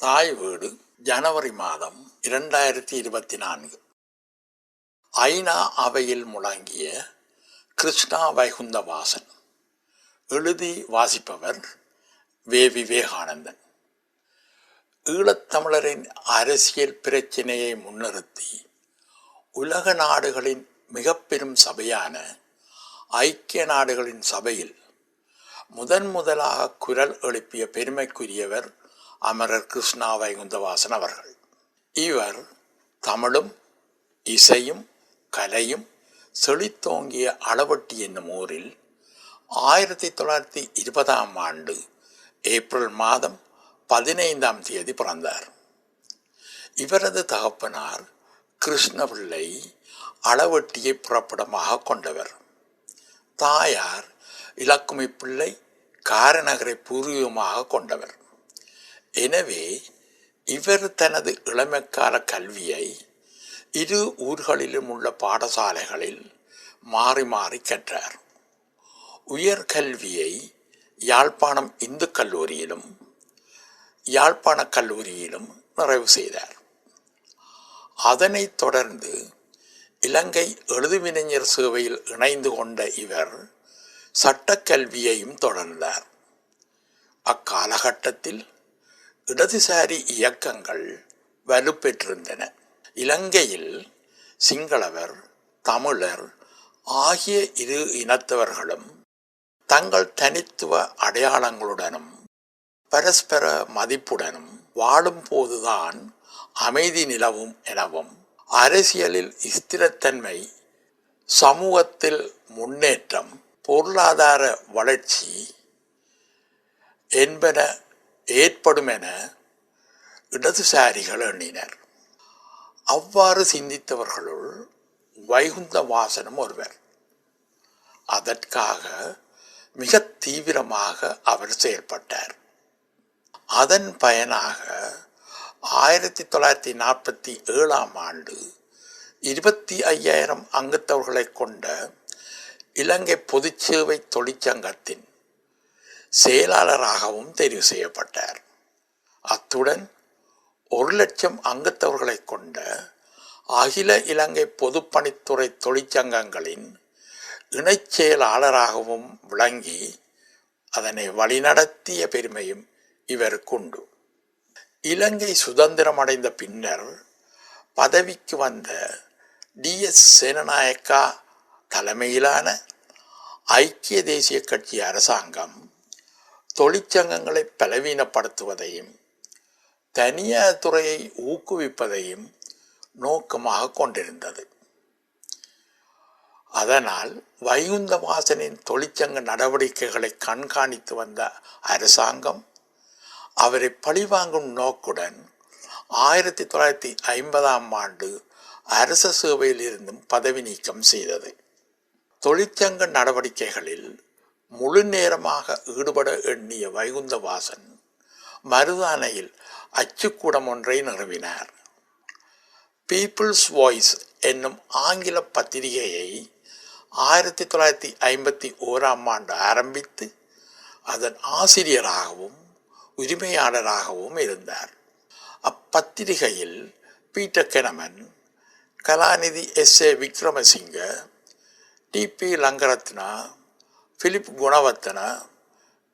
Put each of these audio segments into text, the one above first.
தாய் வீடு ஜனவரி மாதம் இரண்டாயிரத்தி இருபத்தி நான்கு ஐநா அவையில் முழங்கிய கிருஷ்ணா வைகுந்தவாசன் எழுதி வாசிப்பவர் வே. விவேகானந்தன். ஈழத்தமிழரின் அரசியல் பிரச்சினையை முன்னிறுத்தி உலக நாடுகளின் மிக பெரும் சபையான ஐக்கிய நாடுகளின் சபையில் முதன் முதலாக குரல் எழுப்பிய பெருமைக்குரியவர் அமரர் கிருஷ்ணா வைகுந்தவாசன் அவர்கள். இவர் தமிழும் இசையும் கலையும் செழித்தோங்கிய அளவட்டி என்னும் ஊரில் ஆயிரத்தி தொள்ளாயிரத்தி இருபதாம் ஆண்டு ஏப்ரல் மாதம் பதினைந்தாம் தேதி பிறந்தார். இவரது தகப்பனார் கிருஷ்ணபிள்ளை அளவட்டியை புறப்படமாக கொண்டவர். தாயார் இலக்குமி பிள்ளை காரநகரை பூர்வீகமாக கொண்டவர். எனவே இவர் தனது இளமைக்கால கல்வியை இரு ஊர்களிலும் உள்ள பாடசாலைகளில் மாறி மாறி கற்றார். உயர்கல்வியை யாழ்ப்பாணம் இந்து கல்லூரியிலும் யாழ்ப்பாண கல்லூரியிலும் நிறைவு செய்தார். அதனைத் தொடர்ந்து இலங்கை எழுதுவினைஞர் சேவையில் இணைந்து கொண்ட இவர் சட்டக்கல்வியையும் தொடர்ந்தார். அக்காலகட்டத்தில் இடதுசாரி இயக்கங்கள் வலுப்பெற்றிருந்தன. இலங்கையில் சிங்களவர் தமிழர் ஆகிய இரு இனத்தவர்களும் தங்கள் தனித்துவ அடையாளங்களுடனும் பரஸ்பர மதிப்புடனும் வாழும் போதுதான் அமைதி நிலவும் எனவும் அரசியலில் ஸ்திரத்தன்மை சமூகத்தில் முன்னேற்றம் பொருளாதார வளர்ச்சி என்பன ஏற்படும் என இடதுசாரிகள் எண்ணினர். அவ்வாறு சிந்தித்தவர்களுள் வைகுந்த வாசனம் ஒருவர். அதற்காக மிக தீவிரமாக அவர் செயல்பட்டார். அதன் பயனாக ஆயிரத்தி தொள்ளாயிரத்தி நாற்பத்தி ஏழாம் ஆண்டு இருபத்தி ஐயாயிரம் அங்கத்தவர்களை கொண்ட இலங்கை பொதுச்சேவை தொழிற்சங்கத்தின் செயலாளராகவும் தெரிவு செய்யப்பட்டார். அத்துடன் ஒரு லட்சம் அங்கத்தவர்களை கொண்ட அகில இலங்கை பொதுப்பணித்துறை தொழிற்சங்கங்களின் இணைச் செயலாளராகவும் விளங்கி அதனை வழிநடத்திய பெருமையும் இவருக்குண்டு இலங்கை சுதந்திரம் அடைந்த பின்னர் பதவிக்கு வந்த டி. எஸ். சேனநாயக்கா தலைமையிலான ஐக்கிய தேசிய கட்சி அரசாங்கம் தொழிற்சங்கங்களை பலவீனப்படுத்துவதையும் தனியார் துறையை ஊக்குவிப்பதையும் நோக்கமாக கொண்டிருந்தது. அதனால் வைகுந்த வாசனின் தொழிற்சங்க நடவடிக்கைகளை கண்காணித்து வந்த அரசாங்கம் அவரை பழிவாங்கும் நோக்குடன் ஆயிரத்தி தொள்ளாயிரத்தி ஐம்பதாம் ஆண்டு அரச சேவையில் இருந்தும் பதவி நீக்கம் செய்தது. தொழிற்சங்க நடவடிக்கைகளில் முழு நேரமாக ஈடுபட எண்ணிய வைகுந்தவாசன் மருதானையில் அச்சுக்கூடம் ஒன்றை நிறுவினார். பீப்புள்ஸ் வாய்ஸ் என்னும் ஆங்கில பத்திரிகையை ஆயிரத்தி தொள்ளாயிரத்தி ஐம்பத்தி ஓராம் ஆண்டு ஆரம்பித்து அதன் ஆசிரியராகவும் உரிமையாளராகவும் இருந்தார். அப்பத்திரிகையில் Peter Keuneman Kalanidhi S A Wickremasinghe D P Lankaratne Philip Gunawardena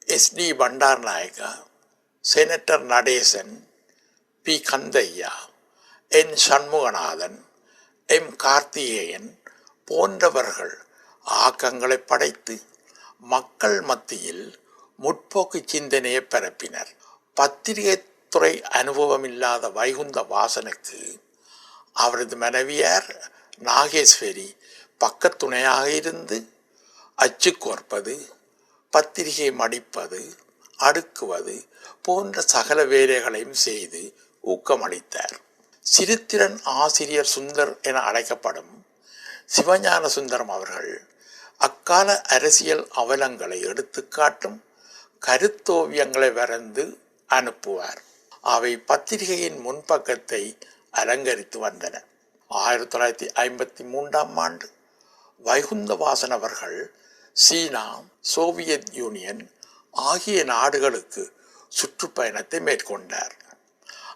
S D D Bandaranaike senator Natesan P Kandiah N Shanmuganathan M Karthikeyan போன்றவர்கள் ஆக்கங்களை படைத்து மக்கள் மத்தியில் முற்போக்கு சிந்தனையை பரப்பினர். பத்திரிகை துறை அனுபவமில்லாத வைகுந்த வாசனுக்கு அவரது மனைவியார் நாகேஸ்வரி பக்கத்துணையாக இருந்து அச்சு கோர்ப்பது பத்திரிகை மடிப்பது அடுக்குவது போன்ற சகல வேலைகளையும் செய்து ஊக்கமளித்தார். சிறுத்திறன் ஆசிரியர் சுந்தர் என அழைக்கப்படும் சிவஞான சுந்தரம் அவர்கள் அக்கால அரசியல் அவலங்களை எடுத்துக்காட்டும் கருத்தோவியங்களை வரைந்து அனுப்புவார். அவை பத்திரிகையின் முன்பக்கத்தை அலங்கரித்து வந்தன. ஆயிரத்தி தொள்ளாயிரத்தி ஐம்பத்தி மூன்றாம் ஆண்டு வைகுந்தவாசன் அவர்கள் சீனா சோவியத் யூனியன் ஆகிய நாடுகளுக்கு சுற்றுப்பயணத்தை மேற்கொண்டார்.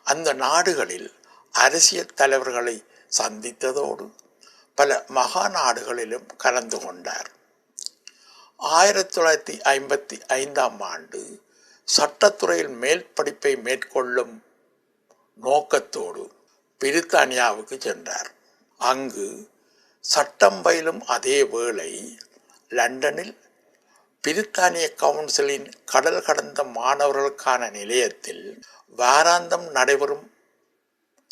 அந்த நாடுகளில் அரசியல் தலைவர்களை சந்தித்ததோடு பல மகா நாடுகளிலும் கலந்து கொண்டார். ஆயிரத்தி தொள்ளாயிரத்தி ஐம்பத்தி ஐந்தாம் ஆண்டு சட்டத்துறையில் மேல் படிப்பை மேற்கொள்ளும் நோக்கத்தோடு பிரித்தானியாவுக்கு சென்றார். அங்கு சட்டம் பயிலும் அதே வேளை லண்டனில் பிரித்தானிய கவுன்சிலின் கடல் கடந்த மாணவர்களுக்கான நிலையத்தில் வாராந்தம் நடைபெறும்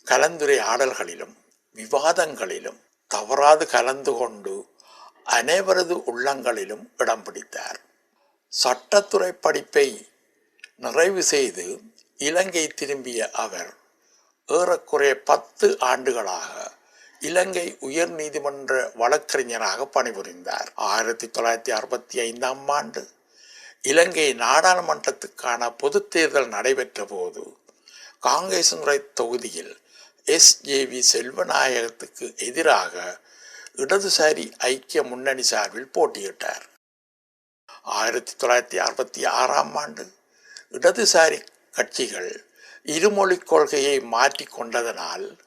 கலந்துரையாடல்களிலும் விவாதங்களிலும் தவறாது கலந்து கொண்டு அனைவரது உள்ளங்களிலும் இடம் பிடித்தார். சட்டத்துறை படிப்பை நிறைவு செய்து இலங்கை திரும்பிய அவர் ஏறக்குறைய பத்து ஆண்டுகளாக இலங்கை உயர் நீதிமன்ற வழக்கறிஞராக பணிபுரிந்தார். ஆயிரத்தி தொள்ளாயிரத்தி அறுபத்தி ஐந்தாம் ஆண்டு இலங்கை நாடாளுமன்றத்துக்கான பொதுத் தேர்தல் நடைபெற்ற போது காங்கிரஸ் முறை தொகுதியில் எஸ். ஜே. வி. செல்வநாயகத்துக்கு எதிராக இடதுசாரி ஐக்கிய முன்னணி சார்பில் போட்டியிட்டார். ஆயிரத்தி தொள்ளாயிரத்தி அறுபத்தி ஆறாம் ஆண்டு இடதுசாரி கட்சிகள் இருமொழி கொள்கையை மாற்றிக்கொண்டதனால்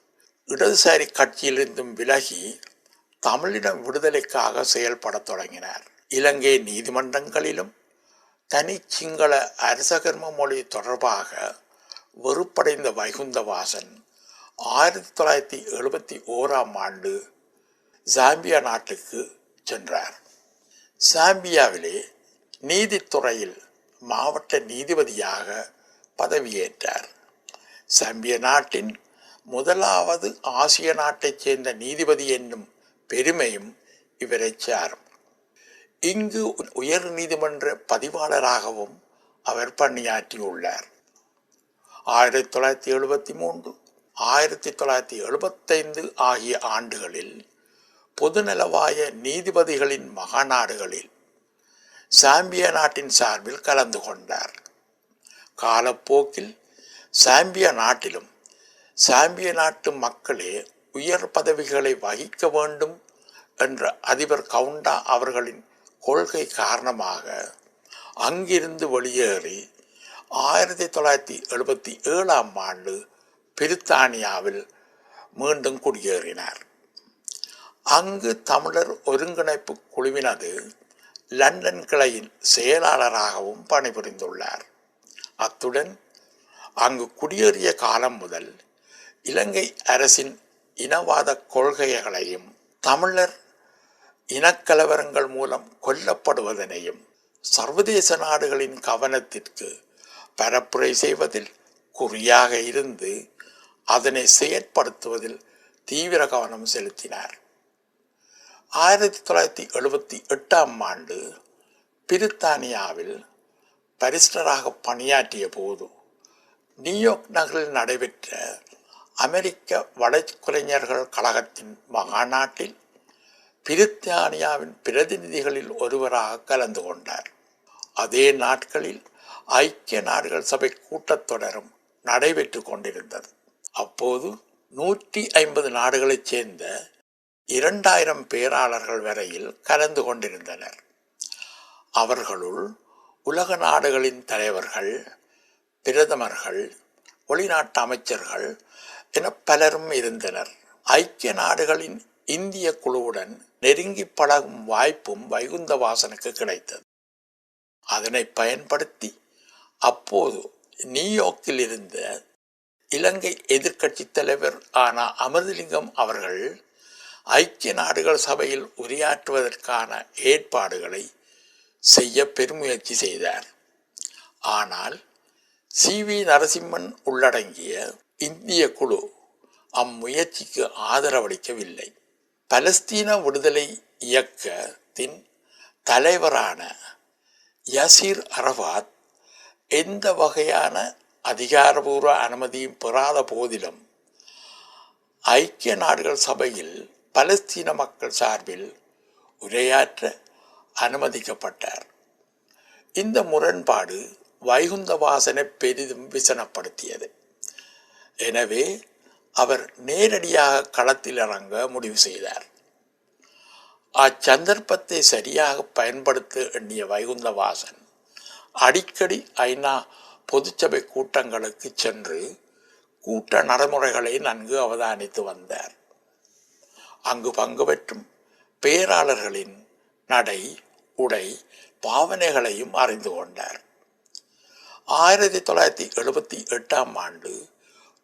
இடதுசாரி கட்சியிலிருந்தும் விலகி தமிழின விடுதலைக்காக செயல்படத் தொடங்கினார். இலங்கை நீதிமன்றங்களிலும் தனி சிங்கள அரசகர்ம மொழி தொடர்பாக வெறுப்படைந்த வைகுந்தவாசன் ஆயிரத்தி தொள்ளாயிரத்தி எழுபத்தி ஓராம் ஆண்டு சாம்பியா நாட்டுக்கு சென்றார். சாம்பியாவிலே நீதித்துறையில் மாவட்ட நீதிபதியாக பதவியேற்றார். சாம்பிய நாட்டின் முதலாவது ஆசிய நாட்டைச் சேர்ந்த நீதிபதி என்னும் பெருமையும் இவரை சாரும். இங்கு உயர் நீதிமன்ற பதிவாளராகவும் அவர் பணியாற்றியுள்ளார். ஆயிரத்தி தொள்ளாயிரத்தி எழுபத்தி மூன்று ஆயிரத்தி தொள்ளாயிரத்தி எழுபத்தைந்து ஆகிய ஆண்டுகளில் பொதுநலவாய நீதிபதிகளின் மகாநாடுகளில் சாம்பிய நாட்டின் சார்பில் கலந்து கொண்டார். காலப்போக்கில் சாம்பிய நாட்டிலும் சாம்பிய நாட்டு மக்களே உயர் பதவிகளை வகிக்க வேண்டும் என்ற அதிபர் கவுண்டா அவர்களின் கொள்கை காரணமாக அங்கிருந்து வெளியேறி ஆயிரத்தி தொள்ளாயிரத்தி எழுபத்தி ஏழாம் ஆண்டு பிரித்தானியாவில் மீண்டும் குடியேறினார். அங்கு தமிழர் ஒருங்கிணைப்பு குழுவினது லண்டன் கிளையின் செயலாளராகவும் பணிபுரிந்துள்ளார். அத்துடன் அங்கு குடியேறிய காலம் முதல் இலங்கை அரசின் இனவாத கொள்கைகளையும் தமிழர் இனக்கலவரங்கள் மூலம் கொல்லப்படுவதனையும் சர்வதேச நாடுகளின் கவனத்திற்கு பரப்புரை செய்வதில் குறியாக இருந்து அதனை செயற்படுத்துவதில் தீவிர கவனம் செலுத்தினார். ஆயிரத்தி தொள்ளாயிரத்தி எழுபத்தி எட்டாம் ஆண்டு பிரித்தானியாவில் பரிஸ்டராக பணியாற்றிய போது நியூயார்க் நகரில் நடைபெற்ற அமெரிக்க வழக்குரைஞர்கள் கழகத்தின் மாநாட்டில் பிரித்தானியாவின் பிரதிநிதிகளில் ஒருவராக கலந்து கொண்டார். அதே நாட்களில் ஐக்கிய நாடுகள் சபை கூட்டத்தொடரும் நடைபெற்று கொண்டிருந்தது. அப்போது நூற்றி ஐம்பது நாடுகளைச் சேர்ந்த இரண்டாயிரம் பேராளர்கள் வரையில் கலந்து கொண்டிருந்தனர். அவர்களுள் உலக நாடுகளின் தலைவர்கள் பிரதமர்கள் வெளிநாட்டு அமைச்சர்கள் என பலரும் இருந்தனர். ஐக்கிய நாடுகளின் இந்திய குழுவுடன் நெருங்கி பழகும் வாய்ப்பும் வைகுந்தவாசனுக்கு கிடைத்தது. அதனை பயன்படுத்தி அப்போது நியூயார்க்கில் இருந்த இலங்கை எதிர்க்கட்சி தலைவர் ஆன அமிர்தலிங்கம் அவர்கள் ஐக்கிய நாடுகள் சபையில் உரையாற்றுவதற்கான ஏற்பாடுகளை செய்ய பெருமுயற்சி செய்தார். ஆனால் சி வி நரசிம்மன் உள்ளடங்கிய இந்திய குழு அம்முயற்சிக்கு ஆதரவளிக்கவில்லை. பலஸ்தீன விடுதலை இயக்கத்தின் தலைவரான யசீர் அரபாத் எந்த வகையான அதிகாரபூர்வ அனுமதியும் பெறாத போதிலும் ஐக்கிய நாடுகள் சபையில் பலஸ்தீன மக்கள் சார்பில் உரையாற்ற அனுமதிக்கப்பட்டார். இந்த முரண்பாடு வைகுந்தவாசனை பெரிதும் விசனப்படுத்தியது. எனவே அவர் நேரடியாக களத்தில் இறங்க முடிவு செய்தார். அச்சந்தர்ப்பத்தை சரியாக பயன்படுத்த எண்ணிய வைகுந்தவாசன் அடிக்கடி ஐநா பொதுச்சபை கூட்டங்களுக்கு சென்று கூட்ட நடைமுறைகளை நன்கு அவதானித்து வந்தார். அங்கு பங்கு பெற்றும் பேராளர்களின் நடை உடை பாவனைகளையும் அறிந்து கொண்டார். ஆயிரத்தி தொள்ளாயிரத்தி எழுபத்தி எட்டாம் ஆண்டு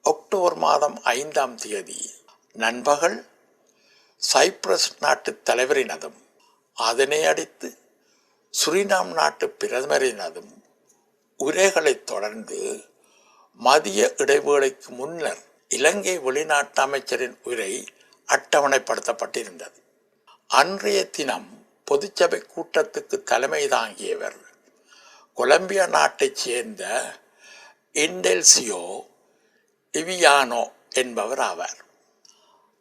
அக்டோபர் மாதம் ஐந்தாம் தேதி. நண்பகல் சைப்ரஸ் நாட்டு தலைவரினதும் அதனை அடித்து சுரினாம் நாட்டு பிரதமரினதும் உரைகளைத் தொடர்ந்து மதிய இடைவேளைக்கு முன்னர் இலங்கை வெளிநாட்டு அமைச்சரின் உரை அட்டவணைப்படுத்தப்பட்டிருந்தது. அன்றைய தினம் பொதுச்சபை கூட்டத்துக்கு தலைமை தாங்கியவர் கொலம்பியா நாட்டைச் சேர்ந்த இண்டெல்சியோ இவியானோ என்பவர் ஆவார்.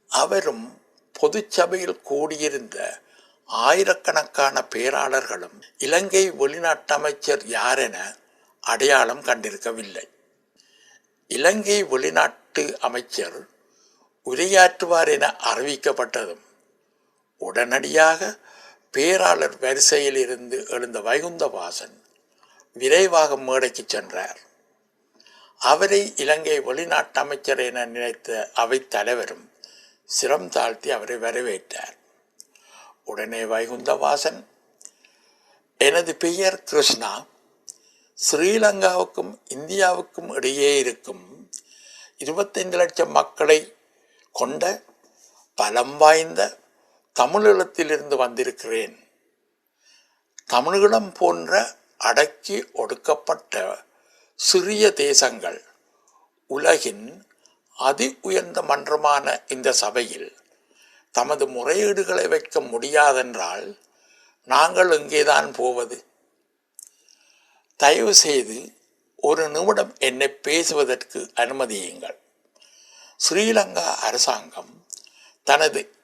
அவரும் பொதுச்சபையில் கூடியிருந்த ஆயிரக்கணக்கான பேராளர்களும் இலங்கை வெளிநாட்டு அமைச்சர் யாரென அடையாளம் கண்டிருக்கவில்லை. இலங்கை வெளிநாட்டு அமைச்சர் உரையாற்றுவார் என அறிவிக்கப்பட்டதும் உடனடியாக பேராளர் வரிசையில் இருந்து எழுந்த வைகுந்தவாசன் விரைவாக மேடைக்கு சென்றார். அவரை இலங்கை வெளிநாட்டு அமைச்சர் என நினைத்த அவைத் தலைவரும் சிரம் தாழ்த்தி அவரை வரவேற்றார். உடனே வைகுந்தவாசன் எனது பெயர் கிருஷ்ணா. ஸ்ரீலங்காவுக்கும் இந்தியாவுக்கும் இடையே இருக்கும் இருபத்தைந்து லட்சம் மக்களை கொண்ட பலம் வாய்ந்த தமிழீழத்திலிருந்து வந்திருக்கிறேன். தமிழீழம் போன்ற அடக்கி ஒடுக்கப்பட்ட சிறிய தேசங்கள். உலகின் அதி உயர்ந்த மன்றமான இந்த சபையில் தமது முறையீடுகளை வைக்க முடியாதென்றால் நாங்கள் எங்கேதான் போவது? தயவு செய்து ஒரு நிமிடம் என்னை பேசுவதற்கு அனுமதியுங்கள். ஸ்ரீலங்கா அரசாங்கம் தனது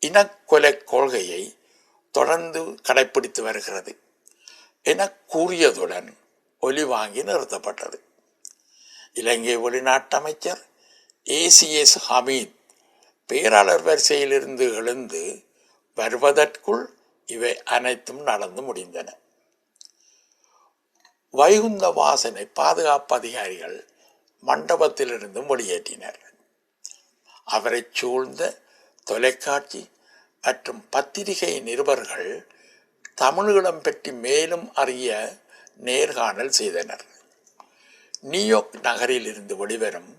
இனக்கொலை கொள்கையை தொடர்ந்து கடைப்பிடித்து வருகிறது. என கூறியதுடன் ஒலி வாங்கி நிறுத்தப்பட்டது. இலங்கை வெளிநாட்டு அமைச்சர் ஏசிஎஸ் ஹமீத் பேராளர் வரிசையிலிருந்து எழுந்து வருவதற்குள் இவை அனைத்தும் நடந்து முடிந்தன. வைகுந்த வாசனை பாதுகாப்பு அதிகாரிகள் மண்டபத்திலிருந்து வெளியேற்றினர். அவரை சூழ்ந்த தொலைக்காட்சி மற்றும் பத்திரிகை நிருபர்கள் தமிழீழம் பற்றி மேலும் அறிய நேர்காணல் செய்தனர். நியூயார்க் நகரில் இருந்து வெளிவரும்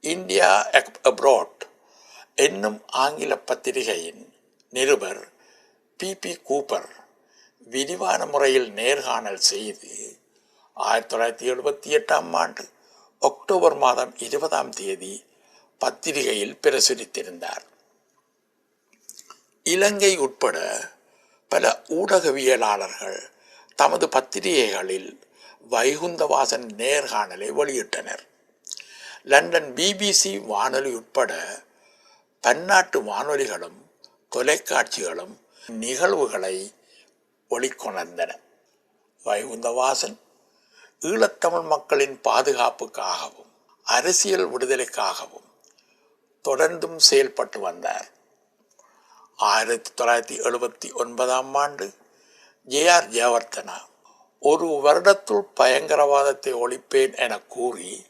இந்தியா அப்ராட் என்னும் ஆங்கில பத்திரிகையின் நிருபர் பி பி கூப்பர் விரிவான முறையில் நேர்காணல் செய்து ஆயிரத்தி தொள்ளாயிரத்தி எழுபத்தி எட்டாம் ஆண்டு அக்டோபர் மாதம் இருபதாம் தேதி பத்திரிகையில் பிரசுரித்திருந்தார். இலங்கை உட்பட பல ஊடகவியலாளர்கள் தமது பத்திரிகைகளில் வைகுந்தவாசன் நேர்காணலை வெளியிட்டனர். லண்டன் பிபிசி வானொலி உட்பட பன்னாட்டு வானொலிகளும் தொலைக்காட்சிகளும் நிகழ்வுகளை ஒளிக்கொணர்ந்தன. வைகுந்தவாசன் ஈழத்தமிழ் மக்களின் பாதுகாப்புக்காகவும் அரசியல் விடுதலைக்காகவும் தொடர்ந்தும் செயல்பட்டு வந்தார். ஆயிரத்தி தொள்ளாயிரத்தி எழுபத்தி ஒன்பதாம் ஆண்டு ஜே ஆர் ஜெயவர்த்தனா ஒரு வருடத்துள் பயங்கரவாதத்தை ஒழிப்பேன் என கூறி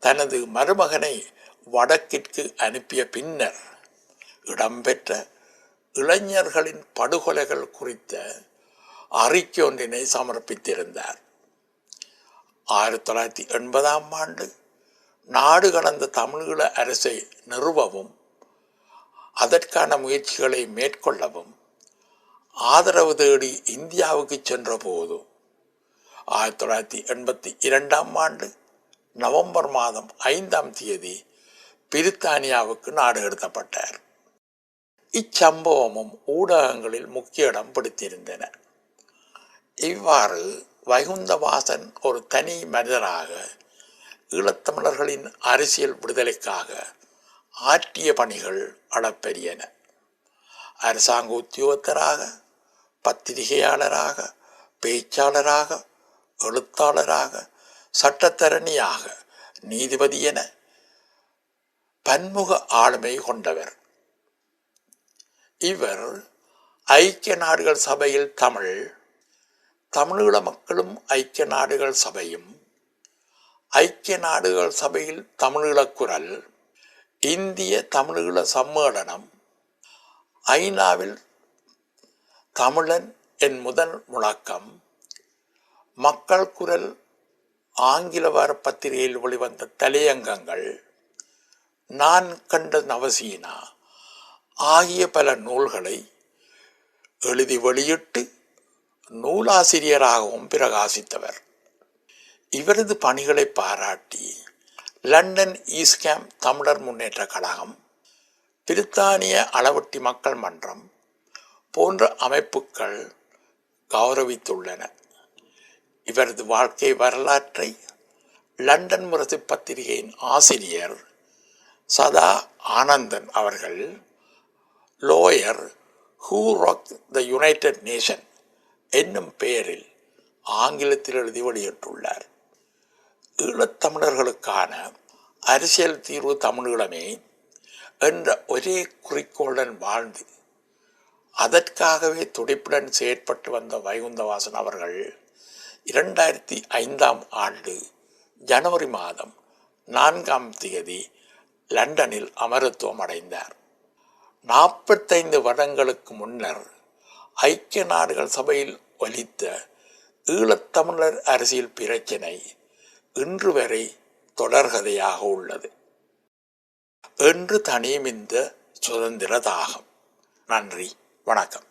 தனது மருமகனை வடக்கிற்கு அனுப்பிய பின்னர் இடம்பெற்ற இளைஞர்களின் படுகொலைகள் குறித்த அறிக்கை ஒன்றினை சமர்ப்பித்திருந்தார். ஆயிரத்தி தொள்ளாயிரத்தி எண்பதாம் ஆண்டு நாடு கடந்த தமிழீழ அரசை நிறுவவும் அதற்கான முயற்சிகளை மேற்கொள்ளவும் ஆதரவு தேடி இந்தியாவுக்கு சென்ற போது ஆயிரத்தி தொள்ளாயிரத்தி எண்பத்தி இரண்டாம் ஆண்டு நவம்பர் மாதம் ஐந்தாம் தேதி பிரித்தானியாவுக்கு நாடு கடத்தப்பட்டார். இச்சம்பவமும் ஊடகங்களில் முக்கிய இடம் பிடித்திருந்தன. இவ்வாறு வைகுந்தவாசன் ஒரு தனி மனிதராக ஈழத்தமிழர்களின் அரசியல் விடுதலைக்காக ஆற்றிய பணிகள் அளப்பெரியன அரசாங்க உத்தியோகத்தராக பத்திரிகையாளராக பேச்சாளராக எழுத்தாளராக சட்டத்தரணியாக நீதிபதி என பன்முக ஆளுமை கொண்டவர். இவர் ஐக்கிய நாடுகள் சபையில் தமிழ் தமிழீழ மக்களும் ஐக்கிய நாடுகள் சபையும் ஐக்கிய நாடுகள் சபையில் தமிழீழ குரல் இந்திய தமிழீழ சம்மேளனம் ஐநாவில் தமிழன் என் முதல் முழக்கம். மக்கள் குரல் ஆங்கில வார பத்திரிகையில் வெளிவந்த தலையங்கங்கள். நான் கண்ட நவசீனா. ஆகிய பல நூல்களை எழுதி வெளியிட்டு நூலாசிரியராகவும் பிரகாசித்தவர். இவரது பணிகளை பாராட்டி லண்டன் ஈஸ்கேம் தமிழர் முன்னேற்ற கழகம் பிரித்தானிய அளவட்டி மக்கள் மன்றம் போன்ற அமைப்புகள் கௌரவித்துள்ளன. இவரது வாழ்க்கை வரலாற்றை லண்டன் முரசு பத்திரிகையின் ஆசிரியர் சதா ஆனந்தன் அவர்கள் லோயர் ஹூ ராக் த யுனைடெட் நேஷன் என்னும் பெயரில் ஆங்கிலத்தில் எழுதி வெளியிட்டுள்ளார். ஈழத்தமிழர்களுக்கான அரசியல் தீர்வு தமிழீழமே என்ற ஒரே குறிக்கோளுடன் வாழ்ந்து அதற்காகவே துடிப்புடன் செயற்பட்டு வந்த வைகுந்தவாசன் அவர்கள் இரண்டாயிரத்தி ஐந்தாம் ஆண்டு ஜனவரி மாதம் நான்காம் தேதி லண்டனில் அமரத்துவம் அடைந்தார். நாற்பத்தைந்து வருடங்களுக்கு முன்னர் ஐக்கிய நாடுகள் சபையில் ஒலித்த ஈழத்தமிழர் அரசியல் பிரச்சினை இன்று வரை தொடர்கதையாக உள்ளது. என்று தனியும் இந்த சுதந்திர தாகம். நன்றி. வணக்கம்.